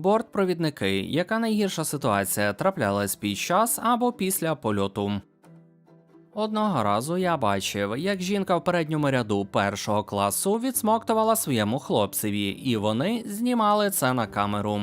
Бортпровідники, яка найгірша ситуація траплялась під час або після польоту. Одного разу я бачив, як жінка в передньому ряду першого класу відсмоктувала своєму хлопцеві, і вони знімали це на камеру.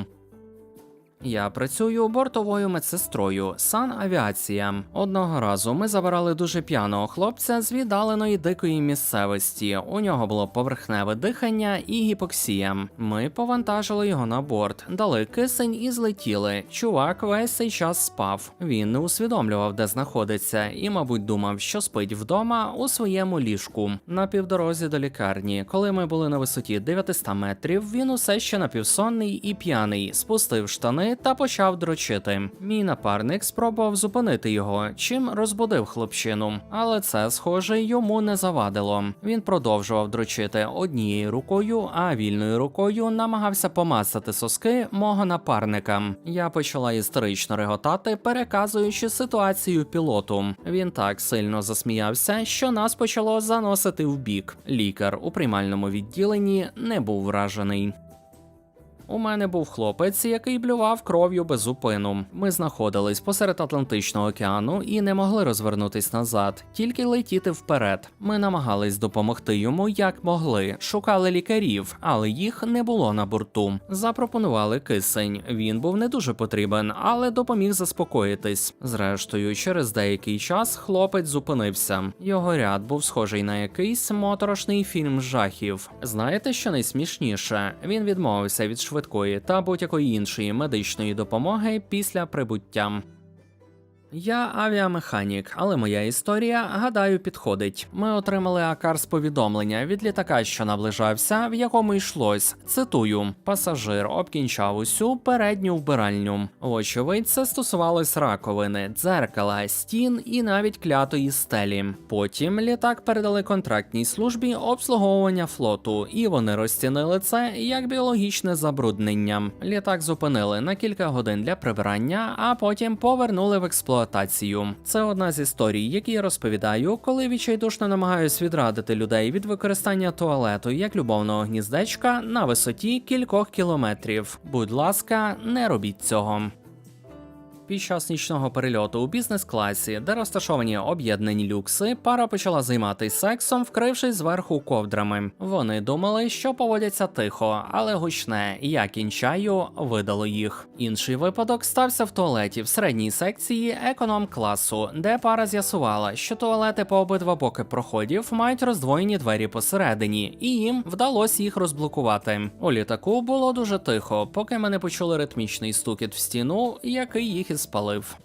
Я працюю бортовою медсестрою санавіація. Одного разу ми забирали дуже п'яного хлопця з віддаленої дикої місцевості. У нього було поверхневе дихання і гіпоксія. Ми повантажили його на борт, дали кисень і злетіли. Чувак весь цей час спав. Він не усвідомлював, де знаходиться, і, мабуть, думав, що спить вдома у своєму ліжку. На півдорозі до лікарні, коли ми були на висоті 900 метрів, він усе ще напівсонний і п'яний, спустив штани та почав дрочити. Мій напарник спробував зупинити його, чим розбудив хлопчину, але це, схоже, йому не завадило. Він продовжував дрочити однією рукою, а вільною рукою намагався помацати соски мого напарника. Я почала істерично реготати, переказуючи ситуацію пілоту. Він так сильно засміявся, що нас почало заносити в бік. Лікар у приймальному відділенні не був вражений. У мене був хлопець, який блював кров'ю без зупину. Ми знаходились посеред Атлантичного океану і не могли розвернутись назад, тільки летіти вперед. Ми намагались допомогти йому як могли, шукали лікарів, але їх не було на борту. Запропонували кисень. Він був не дуже потрібен, але допоміг заспокоїтись. Зрештою, через деякий час хлопець зупинився. Його ряд був схожий на якийсь моторошний фільм жахів. Знаєте, що найсмішніше? Він відмовився від швидкої та будь-якої іншої медичної допомоги після прибуття. Я авіамеханік, але моя історія, гадаю, підходить. Ми отримали Акарс повідомлення від літака, що наближався, в якому йшлось. Цитую: пасажир обкінчав усю передню вбиральню. Вочевидь, це стосувалось раковини, дзеркала, стін і навіть клятої стелі. Потім літак передали контрактній службі обслуговування флоту, і вони розцінили це як біологічне забруднення. Літак зупинили на кілька годин для прибирання, а потім повернули в експлуатацію. Це одна з історій, які я розповідаю, коли відчайдушно намагаюсь відрадити людей від використання туалету як любовного гніздечка на висоті кількох кілометрів. Будь ласка, не робіть цього. Під час нічного перельоту у бізнес-класі, де розташовані об'єднані люкси, пара почала займатися сексом, вкрившись зверху ковдрами. Вони думали, що поводяться тихо, але гучне, я кінчаю, видало їх. Інший випадок стався в туалеті в середній секції економ-класу, де пара з'ясувала, що туалети по обидва боки проходів мають роздвоєні двері посередині, і їм вдалося їх розблокувати. У літаку було дуже тихо, поки ми не почули ритмічний стукіт в стіну, який їх і спалив.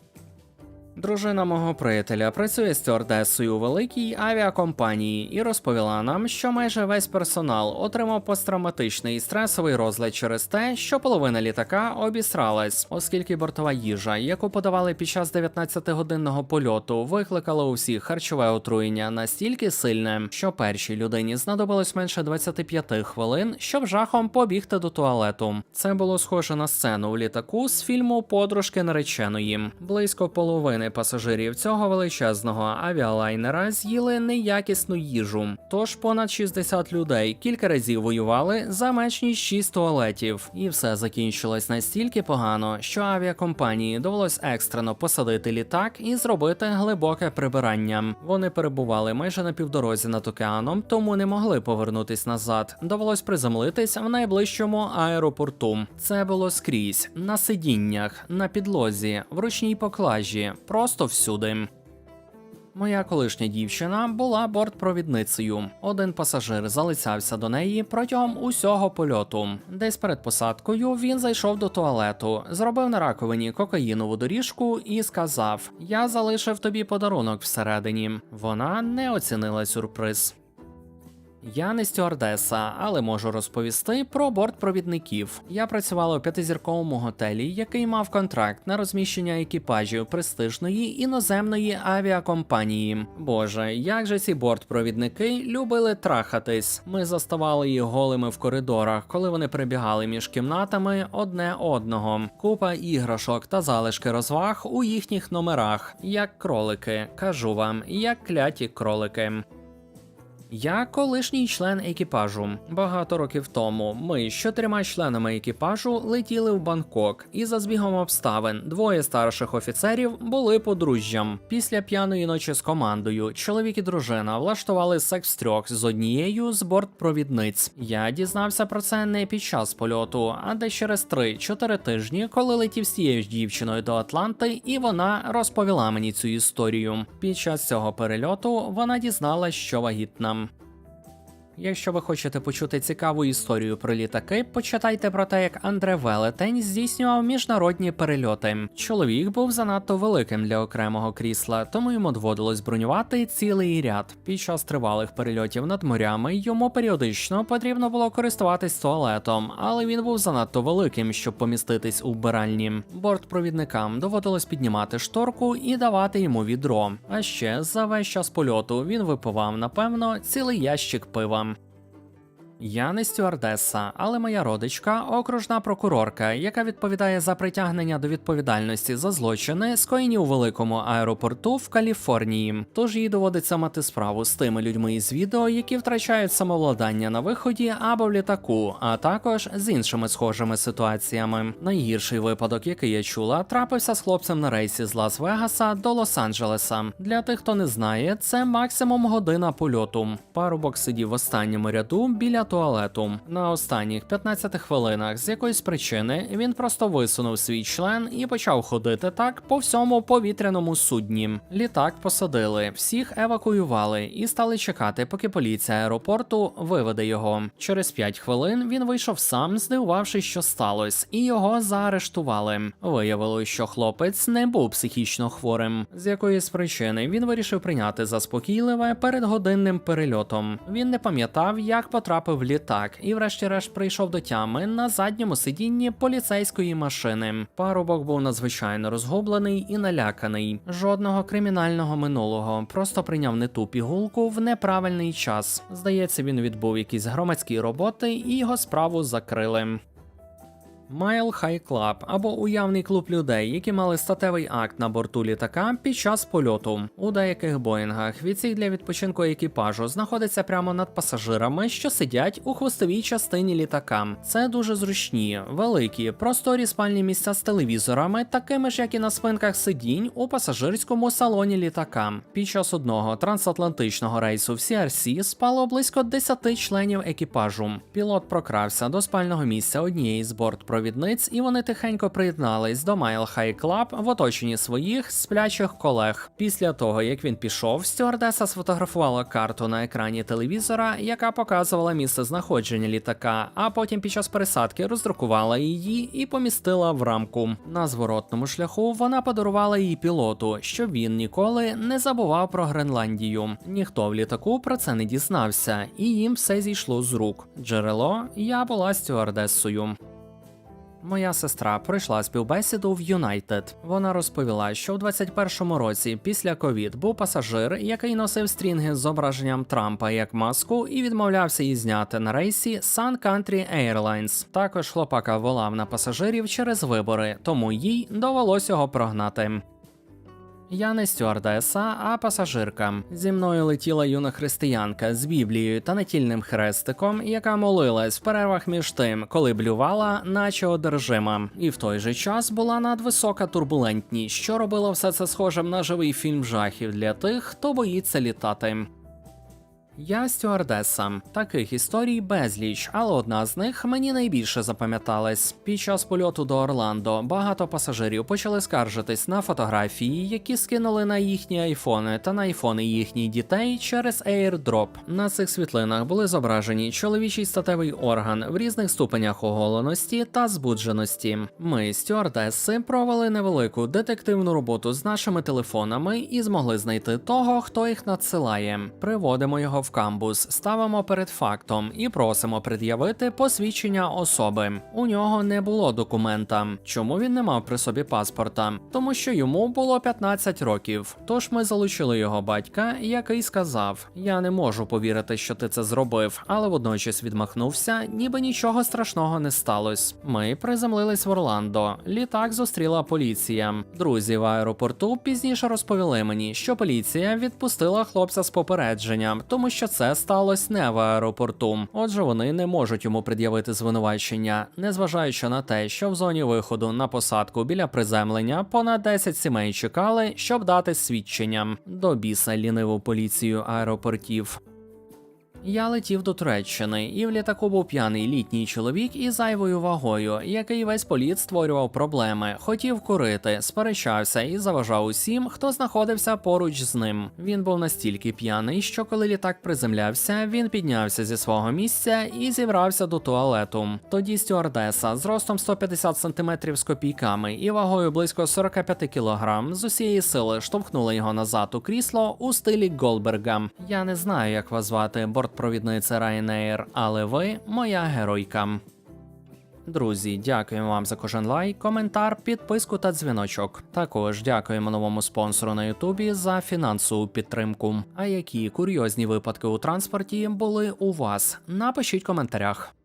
Дружина мого приятеля працює стюардесою у великій авіакомпанії і розповіла нам, що майже весь персонал отримав посттравматичний і стресовий розлад через те, що половина літака обісралась, оскільки бортова їжа, яку подавали під час 19-годинного польоту, викликала у всіх харчове отруєння настільки сильне, що першій людині знадобилось менше 25 хвилин, щоб жахом побігти до туалету. Це було схоже на сцену у літаку з фільму Подружки нареченої. Близько половини пасажирів цього величезного авіалайнера з'їли неякісну їжу. Тож понад 60 людей кілька разів воювали за менш ніж 6 туалетів, і все закінчилось настільки погано, що авіакомпанії довелось екстрено посадити літак і зробити глибоке прибирання. Вони перебували майже на півдорозі над океаном, тому не могли повернутись назад. Довелось приземлитись в найближчому аеропорту. Це було скрізь на сидіннях, на підлозі, в ручній поклажі, просто всюди. Моя колишня дівчина була бортпровідницею. Один пасажир залицявся до неї протягом усього польоту. Десь перед посадкою він зайшов до туалету, зробив на раковині кокаїнову доріжку і сказав: Я залишив тобі подарунок всередині. Вона не оцінила сюрприз. Я не стюардеса, але можу розповісти про бортпровідників. Я працювала у п'ятизірковому готелі, який мав контракт на розміщення екіпажів престижної іноземної авіакомпанії. Боже, як же ці бортпровідники любили трахатись. Ми заставали їх голими в коридорах, коли вони прибігали між кімнатами одне одного. Купа іграшок та залишки розваг у їхніх номерах, як кролики. Кажу вам, як кляті кролики. Я колишній член екіпажу. Багато років тому ми з чотирма членами екіпажу летіли в Бангкок, і за збігом обставин двоє старших офіцерів були подружжям. Після п'яної ночі з командою чоловік і дружина влаштували секс трьох з однією з бортпровідниць. Я дізнався про це не під час польоту, а десь через 3-4 тижні, коли летів з цією ж дівчиною до Атланти, і вона розповіла мені цю історію. Під час цього перельоту вона дізналась, що вагітна. Якщо ви хочете почути цікаву історію про літаки, почитайте про те, як Андре Велетень здійснював міжнародні перельоти. Чоловік був занадто великим для окремого крісла, тому йому доводилось бронювати цілий ряд. Під час тривалих перельотів над морями йому періодично потрібно було користуватись туалетом, але він був занадто великим, щоб поміститись у вбиральні. Бортпровідникам доводилось піднімати шторку і давати йому відро. А ще за весь час польоту він випивав, напевно, цілий ящик пива. Я не стюардеса, але моя родичка окружна прокурорка, яка відповідає за притягнення до відповідальності за злочини, скоєні у великому аеропорту в Каліфорнії. Тож їй доводиться мати справу з тими людьми із відео, які втрачають самовладання на виході або в літаку, а також з іншими схожими ситуаціями. Найгірший випадок, який я чула, трапився з хлопцем на рейсі з Лас-Вегаса до Лос-Анджелеса. Для тих, хто не знає, це максимум година польоту. Парубок сидів в останньому ряду біля туалету. На останніх 15 хвилинах з якоїсь причини він просто висунув свій член і почав ходити так по всьому повітряному судні. Літак посадили, всіх евакуювали і стали чекати, поки поліція аеропорту виведе його. Через 5 хвилин він вийшов сам, здивувавшись, що сталося, і його заарештували. Виявилось, що хлопець не був психічно хворим. З якоїсь причини він вирішив прийняти заспокійливе перед годинним перельотом. Він не пам'ятав, як потрапив в літак, і, врешті-решт, прийшов до тями на задньому сидінні поліцейської машини. Парубок був надзвичайно розгублений і наляканий. Жодного кримінального минулого, просто прийняв не ту пігулку в неправильний час. Здається, він відбув якісь громадські роботи, і його справу закрили. Майл Хай Клаб або уявний клуб людей, які мали статевий акт на борту літака під час польоту. У деяких боїнгах відсік для відпочинку екіпажу знаходиться прямо над пасажирами, що сидять у хвостовій частині літака. Це дуже зручні, великі, просторі спальні місця з телевізорами, такими ж як і на спинках сидінь у пасажирському салоні літака. Під час одного трансатлантичного рейсу в CRC спало близько 10 членів екіпажу. Пілот прокрався до спального місця однієї з бортпровідниць, і вони тихенько приєднались до Mile High Club в оточенні своїх сплячих колег. Після того, як він пішов, стюардеса сфотографувала карту на екрані телевізора, яка показувала місце знаходження літака, а потім під час пересадки роздрукувала її і помістила в рамку. На зворотному шляху вона подарувала її пілоту, щоб він ніколи не забував про Гренландію. Ніхто в літаку про це не дізнався, і їм все зійшло з рук. Джерело я була стюардесою. Моя сестра пройшла співбесіду в Юнайтед. Вона розповіла, що в 21-му році після ковід був пасажир, який носив стрінги з зображенням Трампа як маску і відмовлявся її зняти на рейсі Sun Country Airlines. Також хлопака волав на пасажирів через вибори, тому їй довелось його прогнати. Я не стюардеса, а пасажирка. Зі мною летіла юна християнка з біблією та натільним хрестиком, яка молилась в перервах між тим, коли блювала, наче одержима, і в той же час була надвисока турбулентність, що робило все це схожим на живий фільм жахів для тих, хто боїться літати. Я стюардеса. Таких історій безліч, але одна з них мені найбільше запам'яталась. Під час польоту до Орландо багато пасажирів почали скаржитись на фотографії, які скинули на їхні айфони та на айфони їхніх дітей через AirDrop. На цих світлинах були зображені чоловічий статевий орган в різних ступенях оголеності та збудженості. Ми, стюардеси, провели невелику детективну роботу з нашими телефонами і змогли знайти того, хто їх надсилає. Приводимо його в камбус, ставимо перед фактом і просимо пред'явити посвідчення особи. У нього не було документа. Чому він не мав при собі паспорта? Тому що йому було 15 років. Тож ми залучили його батька, який сказав: Я не можу повірити, що ти це зробив, але водночас відмахнувся, ніби нічого страшного не сталося. Ми приземлились в Орландо. Літак зустріла поліція. Друзі в аеропорту пізніше розповіли мені, що поліція відпустила хлопця з попередженням, тому що що це сталося не в аеропорту. Отже, вони не можуть йому пред'явити звинувачення, незважаючи на те, що в зоні виходу на посадку біля приземлення понад 10 сімей чекали, щоб дати свідчення до біса ліниву поліцію аеропортів. Я летів до Туреччини, і в літаку був п'яний літній чоловік із зайвою вагою, який весь політ створював проблеми, хотів курити, сперечався і заважав усім, хто знаходився поруч з ним. Він був настільки п'яний, що коли літак приземлявся, він піднявся зі свого місця і зібрався до туалету. Тоді стюардеса з ростом 150 см з копійками і вагою близько 45 кг з усієї сили штовхнула його назад у крісло у стилі Голберга. Я не знаю, як вас звати, бортпровідниця Ryanair, але ви моя геройка. Друзі, дякуємо вам за кожен лайк, коментар, підписку та дзвіночок. Також дякуємо новому спонсору на Ютубі за фінансову підтримку. А які курйозні випадки у транспорті були у вас? Напишіть в коментарях.